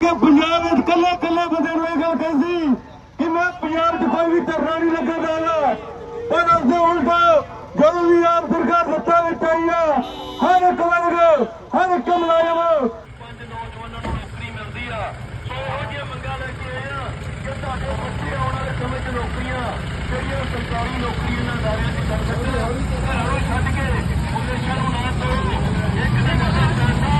ਕਿ ਪੰਜਾਬ ਵਿੱਚ ਕੱਲੇ ਕੱਲੇ ਬੰਦੇ ਨੂੰ ਇਹ ਗੱਲ ਕਹਿੰਦੀ ਕਿ ਮੈਂ ਪੰਜਾਬ 'ਚ ਕੋਈ ਵੀ ਧਰਨਾ ਨਹੀਂ ਲੱਗਾ ਦਾਂਗਾ ਪਰ ਉਸ ਦੇ ਉਲਟਾ ਜਦੋਂ ਵੀ ਆਪ ਸਰਕਾਰ ਸੱਤਾ ਵਿੱਚ ਆਈ ਆ, ਹਰ ਇੱਕ ਵਰਗ, ਹਰ ਇੱਕ ਮੁਲਾਜ਼ਮ ਪੰਜ ਨੌਜਵਾਨਾਂ ਨੂੰ ਨੌਕਰੀ ਮਿਲਦੀ ਆ। ਸੋ ਇਹੋ ਜਿਹੀਆਂ ਮੰਗਾਂ ਲੈ ਕੇ ਆਏ ਆ ਕਿ ਤੁਹਾਡੇ ਬੱਚੇ ਆਉਣ ਵਾਲੇ ਸਮੇਂ 'ਚ ਨੌਕਰੀਆਂ, ਜਿਹੜੀਆਂ ਸਰਕਾਰੀ ਨੌਕਰੀਆਂ ਨਾਲ ਦਾਅਰਿਆਂ 'ਚ ਕਰ ਸਕਣ ਘਰਾਂ ਨੂੰ ਛੱਡ ਕੇ ਵਿਦੇਸ਼ਾਂ ਨੂੰ ਨਾ ਤੋੜੋ ਇੱਕ ਨੰਬਰ ਦਾ ਸਾਡਾ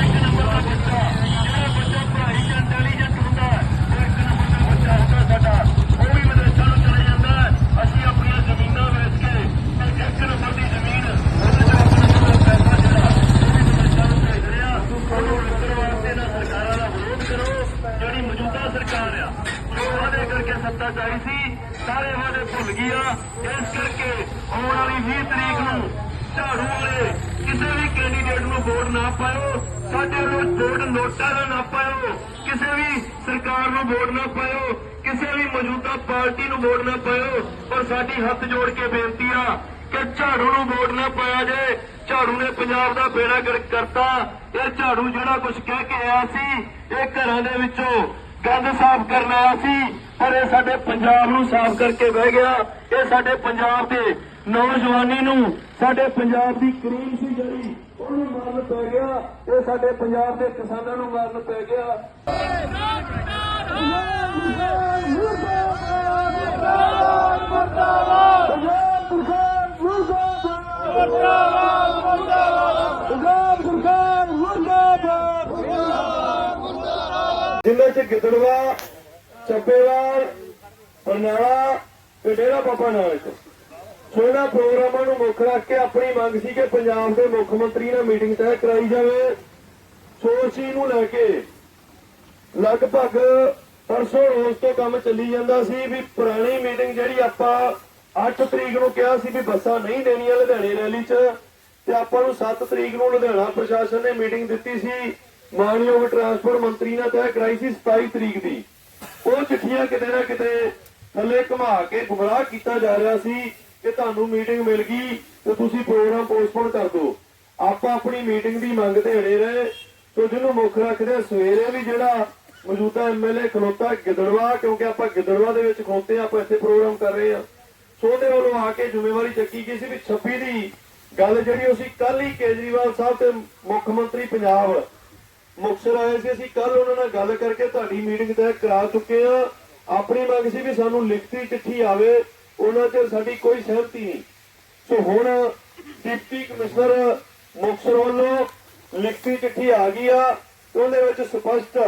ਇੱਕ ਨੰਬਰ ਦਾ ਬੱਚਾ ਜਿਹੜਾ ਬੱਚਾ ਪੜ੍ਹਾਈ 'ਚ ਇੰਟੈਲੀਜੈਂਟ ਹੁੰਦਾ ਹੈ, ਉਹ ਇੱਕ ਨੰਬਰ ਦਾ ਬੱਚਾ ਹੁੰਦਾ ਸਾਡਾ ਉਹ ਵੀ ਵਿਦੇਸ਼ਾਂ ਨੂੰ ਚਲੇ ਜਾਂਦਾ ਹੈ। ਅਸੀਂ ਆਪਣੀਆਂ ਜ਼ਮੀਨਾਂ ਵੇਚ ਕੇ ਤੇ ਇੱਕ ਨੰਬਰ ਦੀ ਜ਼ਮੀਨ ਉਹਦੇ 'ਚ ਆਪਣਾ ਜਿਹੜਾ ਪੈਸਾ ਜਿਹੜਾ ਉਹ ਵੀ ਵਿਦੇਸ਼ਾਂ ਨੂੰ ਭੇਜ ਰਿਹਾ ਉਹਨੂੰ ਰੋਕਣ ਵਾਸਤੇ ਨਾ ਸਰਕਾਰਾਂ ਦਾ ਵਿਰੋਧ ਕਰੋ ਜਿਹੜੀ ਮੌਜੂਦਾ ਸਰਕਾਰ ਆ ਜੋ ਵਾਅਦੇ ਕਰਕੇ ਸੱਤਾ ਚਾਹੀ ਸੀ ਸਾਰੇ ਵਾਅਦੇ ਇਸ ਕਰਕੇ ਆਉਣ ਵਾਲੀ 20 ਤਰੀਕ ਨੂੰ ਝਾੜੂ ਵਾਲੇ ਕਿਸੇ ਵੀ ਕੈਂਡੀਡੇਟ ਨੂੰ ਵੋਟ ਨਾ ਪਾਇਓ। ਸਾਡੇ ਨੂੰ ਵੋਟ ਨੋਟਾਂ ਦਾ ਨਾ ਪਾਇਓ। ਕਿਸੇ ਵੀ ਸਰਕਾਰ ਨੂੰ ਵੋਟ ਨਾ ਪਾਇਓ। ਕਿਸੇ ਵੀ ਮੌਜੂਦਾ ਪਾਰਟੀ ਨੂੰ ਵੋਟ ਨਾ ਪਾਇਓ। ਪਰ ਸਾਡੀ ਹੱਥ ਜੋੜ ਕੇ ਬੇਨਤੀ ਆ ਕਿ ਝਾੜੂ ਨੂੰ ਵੋਟ ਨਾ ਪਾਇਆ ਜੇ। ਝਾੜੂ ਨੇ ਪੰਜਾਬ ਦਾ ਬੇੜਾ ਗਰਕ ਕਰਤਾ। ਇਹ ਝਾੜੂ ਜਿਹੜਾ ਕੁਝ ਕਹਿ ਕੇ ਆਇਆ ਸੀ, ਇਹ ਘਰਾਂ ਦੇ ਵਿੱਚੋਂ ਗੰਦ ਸਾਫ਼ ਕਰਨ ਆਇਆ ਸੀ, ਪਰ ਇਹ ਸਾਡੇ ਪੰਜਾਬ ਨੂੰ ਸਾਫ਼ ਕਰਕੇ ਬਹਿ ਗਿਆ। ਇਹ ਸਾਡੇ ਪੰਜਾਬ ਦੇ ਨੌਜਵਾਨੀ ਨੂੰ, ਸਾਡੇ ਪੰਜਾਬ ਦੀ ਕਰੀਮ ਸੀ ਜਿਹੜੀ, ਉਹਨੂੰ ਮਾਰਨ ਪੈ ਗਿਆ। ਇਹ ਸਾਡੇ ਪੰਜਾਬ ਦੇ ਕਿਸਾਨਾਂ ਨੂੰ ਮਾਰਨ ਪੈ ਗਿਆ ਪੰਜਾਬ ਸਰਕਾਰ ਮੁਰਦਾਬਾਦ ਪੰਜਾਬ ਸਰਕਾਰ ਮੁਰਦਾਬਾਦ ਜਿੰਨੇ ਚ ਗਿੱਦੜਵਾ ਚੱਬੇਵਾਲ ਬਰਨਾਲਾ ਤੇ ਡੇਰਾ ਬਾਬਾ ਨਾਨਕ। ਸੋ ਪ੍ਰੋਗਰਾਮਾਂ ਨੂੰ ਮੁੱਖ ਰੱਖ ਕੇ ਆਪਣੀ ਮੰਗ ਸੀ ਕਿ ਪੰਜਾਬ ਦੇ ਮੁੱਖ ਮੰਤਰੀ ਨਾਲ ਮੀਟਿੰਗ ਤੈਅ ਕਰਾਈ ਜਾਵੇ। ਸੋ ਨੂੰ ਲੈ ਕੇ ਲਗਭਗ ਪਰਸੋਂ ਰੋਜ਼ ਤੋਂ ਕੰਮ ਚੱਲੀ ਜਾਂਦਾ ਸੀ ਵੀ ਪੁਰਾਣੀ ਮੀਟਿੰਗ ਜਿਹੜੀ ਆਪਾਂ 8 ਤਰੀਕ ਨੂੰ ਕਿਹਾ ਸੀ ਵੀ ਬੱਸਾਂ ਨਹੀਂ ਦੇਣੀਆਂ ਲੁਧਿਆਣੇ ਰੈਲੀ 'ਚ, ਤੇ ਆਪਾਂ ਨੂੰ 7 ਤਰੀਕ ਨੂੰ ਲੁਧਿਆਣਾ ਪ੍ਰਸ਼ਾਸਨ ਨੇ ਮੀਟਿੰਗ ਦਿੱਤੀ ਸੀ ਮਾਨਯੋਗ ਟਰਾਂਸਪੋਰਟ ਮੰਤਰੀ ਨਾਲ ਤੈਅ ਕਰਾਈ ਸੀ 27 ਤਰੀਕ ਦੀ। ਉਹ ਚਿੱਠੀਆਂ ਕਿਤੇ ਨਾ ਕਿਤੇ ਥੱਲੇ ਘੁਮਾ ਕੇ ਗੁੰਮਰਾਹ ਕੀਤਾ ਜਾ ਰਿਹਾ ਸੀ ਕਿ ਤੁਹਾਨੂੰ ਮੀਟਿੰਗ ਮਿਲ ਗਈ ਤੇ ਤੁਸੀਂ ਪ੍ਰੋਗਰਾਮ ਪੋਸਟਪੋਨ ਕਰ ਦਿਓ। ਆਪਾਂ ਆਪਣੀ ਮੀਟਿੰਗ ਦੀ ਮੰਗ ਤੇ ਅੜੇ ਰਹੇ ਸੋ ਜਿਹਨੂੰ ਮੁੱਖ ਰੱਖਦੇ ਸਵੇਰੇ ਵੀ ਜਿਹੜਾ ਮੌਜੂਦਾ ਐਮਐਲਏ ਖਲੋਤਾ ਗਿੱਦੜਵਾ, ਕਿਉਂਕਿ ਆਪਾਂ ਗਿੱਦੜਵਾ ਦੇ ਵਿੱਚ ਖੋਤੇ ਆਪਾਂ ਇੱਥੇ ਪ੍ਰੋਗਰਾਮ ਕਰ ਰਹੇ ਹਾਂ। ਸੋ ਉਹਦੇ ਵੱਲੋਂ ਆ ਕੇ ਜ਼ਿੰਮੇਵਾਰੀ ਚੱਕੀ ਗਈ ਸੀ ਵੀ 26 ਦੀ ਗੱਲ ਜਿਹੜੀ ਉਹ ਸੀ ਕੱਲ ਹੀ ਕੇਜਰੀਵਾਲ ਸਾਹਿਬ ਤੇ ਮੁੱਖ ਮੰਤਰੀ ਪੰਜਾਬ ਮੁਕਤਸਰ ਆਏ ਸੀ, ਅਸੀਂ ਕੱਲ ਉਹਨਾਂ ਨਾਲ ਗੱਲ ਕਰਕੇ ਤੁਹਾਡੀ ਮੀਟਿੰਗ ਤੈਅ ਕਰਾ ਚੁੱਕੇ ਆ ਆਪਣੀ ਮੰਗ ਸੀ ਵੀ ਸਾਨੂੰ ਲਿਖਤੀ ਚਿੱਠੀ ਆਵੇ, ਉਹਨਾਂ ਤੇ ਸਾਡੀ ਕੋਈ ਸਹਿਮਤੀ ਨਹੀਂ। ਸੋ ਹੁਣ ਡਿਪਟੀ ਕਮਿਸ਼ਨਰ ਮੁਕਤਸਰ ਵੱਲੋਂ ਲਿਖਤੀ ਚਿੱਠੀ ਆ ਗਈ ਆ। ਉਹਦੇ ਵਿੱਚ ਸਪਸ਼ਟ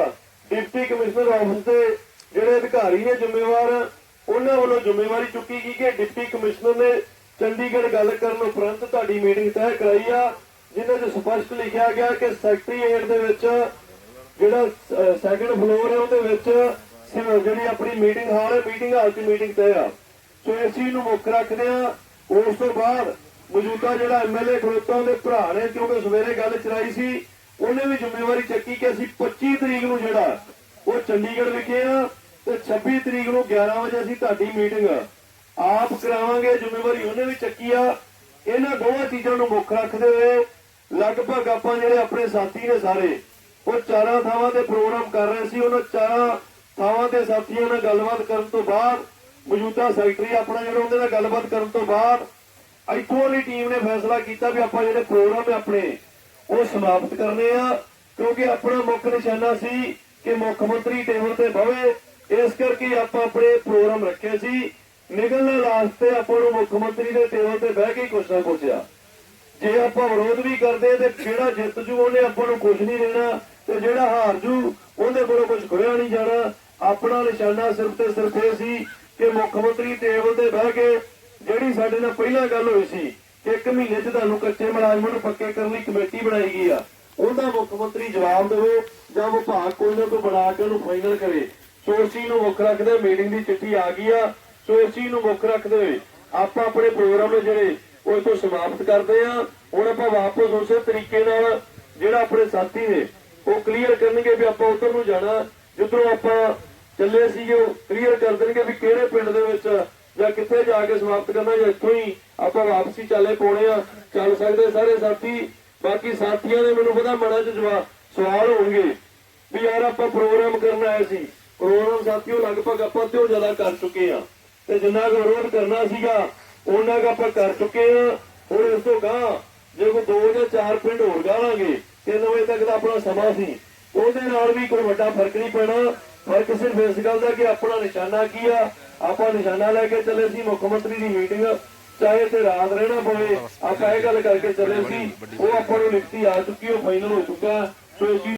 ਡਿਪਟੀ ਕਮਿਸ਼ਨਰ ਆਫਿਸ ਦੇ ਜਿਹੜੇ ਅਧਿਕਾਰੀ ਨੇ ਜ਼ਿੰਮੇਵਾਰ, ਉਹਨਾਂ ਵੱਲੋਂ ਜ਼ਿੰਮੇਵਾਰੀ ਚੁੱਕੀ ਗਈ ਕਿ ਡਿਪਟੀ ਕਮਿਸ਼ਨਰ ਨੇ ਚੰਡੀਗੜ੍ਹ ਗੱਲ ਕਰਨ ਉਪਰੰਤ ਤੁਹਾਡੀ ਮੀਟਿੰਗ ਤੈਅ ਕਰਾਈ ਆ। ਜਿਨ੍ਹਾਂ 'ਚ ਸਪਸ਼ਟ ਲਿਖਿਆ ਗਿਆ ਕਿ ਸੈਕਟਰੀ ਸੈਕਟਰੀਏਟ ਦੇ ਵਿੱਚ ਜਿਹੜਾ ਸੈਕੰਡ ਫਲੋਰ ਹੈ, ਉਹਦੇ ਵਿੱਚ ਜਿਹੜੀ ਆਪਣੀ ਮੀਟਿੰਗ ਹਾਲ ਹੈ ਮੀਟਿੰਗ ਹਾਲ 'ਚ ਮੀਟਿੰਗ ਤੈਅ ਆ। ਸੋ ਇਸ ਚੀਜ਼ ਨੂੰ ਮੁੱਖ ਰੱਖਦੇ ਆ। ਉਸ ਤੋਂ ਬਾਅਦ ਮੌਜੂਦਾ ਜਿਹੜਾ ਐਮਐਲਏ ਖਲੋਤਾ ਦੇ ਭਰਾ ਨੇ, ਕਿਉਂਕਿ ਸਵੇਰੇ ਗੱਲ ਚਲਾਈ ਸੀ, ਉਹਨੇ ਵੀ ਜ਼ਿੰਮੇਵਾਰੀ ਚੱਕੀ ਕਿ ਅਸੀਂ 25 ਤਰੀਕ ਨੂੰ ਜਿਹੜਾ, ਉਹ ਚੰਡੀਗੜ੍ਹ ਵਿਖੇ ਆ, ਤੇ 26 ਤਰੀਕ ਨੂੰ 11 ਵਜੇ ਅਸੀਂ ਤੁਹਾਡੀ ਮੀਟਿੰਗ ਆਪ ਕਰਾਵਾਂਗੇ, ਜ਼ਿੰਮੇਵਾਰੀ ਉਹਨੇ ਵੀ ਚੱਕੀ ਆ। ਇਹਨਾਂ ਦੋਵਾਂ ਚੀਜ਼ਾਂ ਨੂੰ ਮੁੱਖ ਰੱਖਦੇ ਹੋਏ ਲਗਭਗ ਆਪਾਂ ਜਿਹੜੇ ਆਪਣੇ ਸਾਥੀ ਨੇ ਸਾਰੇ, ਉਹ ਚਾਰਾਂ ਥਾਵਾਂ ਤੇ ਪ੍ਰੋਗਰਾਮ ਕਰ ਰਹੇ ਸੀ, ਉਹਨਾਂ ਚਾਰਾਂ ਥਾਵਾਂ ਤੇ ਸਾਥੀਆਂ ਨਾਲ ਗੱਲਬਾਤ ਕਰਨ ਤੋਂ ਬਾਅਦ, ਮੌਜੂਦਾ ਸੈਕਟਰੀ ਆਪਣਾ ਜਿਹੜਾ ਉਹਦੇ ਨਾਲ ਗੱਲਬਾਤ ਕਰਨ ਤੋਂ ਬਾਅਦ, ਇੱਥੋਂ ਵਾਲੀ ਟੀਮ ਨੇ ਫੈਸਲਾ ਕੀਤਾ ਵੀ ਆਪਾਂ ਜਿਹੜੇ ਪ੍ਰੋਗਰਾਮ ਆਪਣੇ, ਉਹ ਸਮਾਪਤ ਕਰਨੇ ਆ, ਕਿਉਂਕਿ ਆਪਣਾ ਮੁੱਖ ਨਿਸ਼ਾਨਾ ਸੀ ਕਿ ਮੁੱਖ ਮੰਤਰੀ ਟੇਬਲ ਤੇ ਬਵੇ, ਇਸ ਕਰਕੇ ਆਪਾਂ ਆਪਣੇ ਪ੍ਰੋਗਰਾਮ ਰੱਖੇ ਸੀ। ਨਿਕਲਣ ਵਾਸਤੇ ਆਪਾਂ ਨੂੰ ਮੁੱਖ ਮੰਤਰੀ ਦੇ ਟੇਬਲ ਤੇ ਬਹਿ ਕੇ ਕੁਛ ਨਾ ਪੁੱਛਿਆ। ਜੇ ਆਪਾਂ ਵਿਰੋਧ ਵੀ ਕਰਦੇ ਤੇ ਜਿਹੜਾ ਜਿੱਤ ਜੂ, ਉਹਨੇ ਆਪਾਂ ਨੂੰ ਕੁਝ ਨਹੀਂ ਦੇਣਾ ਤੇ ਜਿਹੜਾ ਹਾਰ ਜੂ, ਉਹਦੇ ਕੋਲੋਂ ਕੁਝ ਖੋਇਆ ਨਹੀਂ ਜਾਣਾ। ਆਪਣਾ ਨਿਸ਼ਾਨਾ ਸਿਰਫ ਤੇ ਸਿਰਫ ਇਹ ਸੀ ਕਿ ਮੁੱਖ ਮੰਤਰੀ ਟੇਬਲ ਤੇ ਬਹਿ ਕੇ ਜਿਹੜੀ ਸਾਡੇ ਨਾਲ ਪਹਿਲਾਂ ਗੱਲ ਹੋਈ ਸੀ ਕਿ ਇੱਕ ਮਹੀਨੇ 'ਚ ਤੁਹਾਨੂੰ ਕੱਚੇ ਮੁਲਾਜ਼ਮਾਂ ਨੂੰ ਪੱਕੇ ਕਰਨ ਲਈ ਕਮੇਟੀ ਬਣਾਈ ਗਈ ਆ, ਉਹਦਾ ਮੁੱਖ ਮੰਤਰੀ ਜਵਾਬ ਦੇਵੇ ਜਾਂ ਵਿਭਾਗ ਕੋਈ ਨਾ ਕੋਈ ਬਣਾ ਕੇ ਉਹਨੂੰ ਫਾਈਨਲ ਕਰੇ। ਸੋ ਇਸ ਚੀਜ਼ ਨੂੰ ਮੁੱਖ ਰੱਖਦੇ ਮੀਟਿੰਗ ਦੀ ਚਿੱਠੀ ਆ ਗਈ ਆ ਸੋ ਇਸ ਚੀਜ਼ ਨੂੰ ਮੁੱਖ ਰੱਖਦੇ ਹੋਏ ਆਪਾਂ ਆਪਣੇ ਪ੍ਰੋਗਰਾਮ ਜਿਹੜੇ ਉਹ ਇਥੋਂ ਸਮਾਪਤ ਕਰਦੇ ਆ ਹੁਣ ਆਪਾਂ ਵਾਪਸ ਉਸੇ ਤਰੀਕੇ ਨਾਲ ਜਿਹੜਾ ਆਪਣੇ ਸਾਥੀ ਨੇ, ਉਹ ਕਲੀਅਰ ਕਰਨਗੇ ਵੀ ਆਪਾਂ ਉਧਰ ਨੂੰ ਜਾਣਾ। ਜਿੱਧਰੋਂ ਆਪਾਂ ਚੱਲੇ ਸੀਗੇ, ਉਹ ਕਲੀਅਰ ਕਰ ਦੇਣਗੇ ਵੀ ਕਿਹੜੇ ਪਿੰਡ ਦੇ ਵਿੱਚ ਜਾਂ ਕਿੱਥੇ ਜਾ ਕੇ ਸਮਾਪਤ ਕਰਨਾ ਜਾਂ ਇੱਥੋਂ ਹੀ ਆਪਾਂ ਵਾਪਸੀ ਚੱਲੇ ਪਾਉਣੇ ਆ। ਚੱਲ ਸਕਦੇ ਸਾਰੇ ਸਾਥੀ। ਬਾਕੀ ਸਾਥੀਆਂ ਦੇ ਮੈਨੂੰ ਪਤਾ ਮਨਾਂ 'ਚ ਜਵਾਬ ਸਵਾਲ ਹੋਣਗੇ ਵੀ ਯਾਰ ਆਪਾਂ ਪ੍ਰੋਗਰਾਮ ਕਰਨ ਆਏ ਸੀ। ਪ੍ਰੋਗਰਾਮ ਸਾਥੀਓ ਲਗਭਗ ਆਪਾਂ ਤੇ ਉਹ ਜ਼ਿਆਦਾ ਕਰ ਚੁੱਕੇ ਆ। ਤੇ ਜਿੰਨਾ ਕੁ ਵਿਰੋਧ ਕਰਨਾ ਸੀਗਾ ਉਹਨਾਂ ਕੁ ਆਪਾਂ ਕਰ ਚੁੱਕੇ ਆ। ਹੁਣ ਇਸ ਤੋਂ ਗਾਂ ਜੇ ਕੋਈ ਦੋ ਜਾਂ ਚਾਰ ਪਿੰਡ ਹੋਰ ਗਾਵਾਂਗੇ 3 ਵਜੇ ਤੱਕ ਦਾ ਆਪਣਾ ਸਮਾਂ ਸੀ। ਉਹਦੇ ਨਾਲ ਵੀ ਕੋਈ ਵੱਡਾ ਫ਼ਰਕ ਨਹੀਂ ਪੈਣਾ। ਫ਼ਰਕ ਸਿਰਫ ਇਸ ਗੱਲ ਦਾ ਕਿ ਆਪਣਾ ਨਿਸ਼ਾਨਾ ਕੀ ਆ। ਆਪਾਂ ਨਿਸ਼ਾਨਾ ਲੈ ਕੇ ਚੱਲੇ ਸੀ, ਮੁੱਖ ਮੰਤਰੀ ਦੀ ਮੀਟਿੰਗ ਚਾਹੇ ਤੇ ਰਾਤ ਰਹਿਣਾ ਪਵੇ, ਆਪਾਂ ਇਹ ਗੱਲ ਕਰਕੇ ਚੱਲੇ ਸੀ, ਉਹ ਆਪਾਂ ਨੂੰ ਲਿਖਤੀ ਆ ਚੁੱਕੀ, ਉਹ ਫਾਈਨਲ ਹੋ ਚੁੱਕਾ। ਸੋ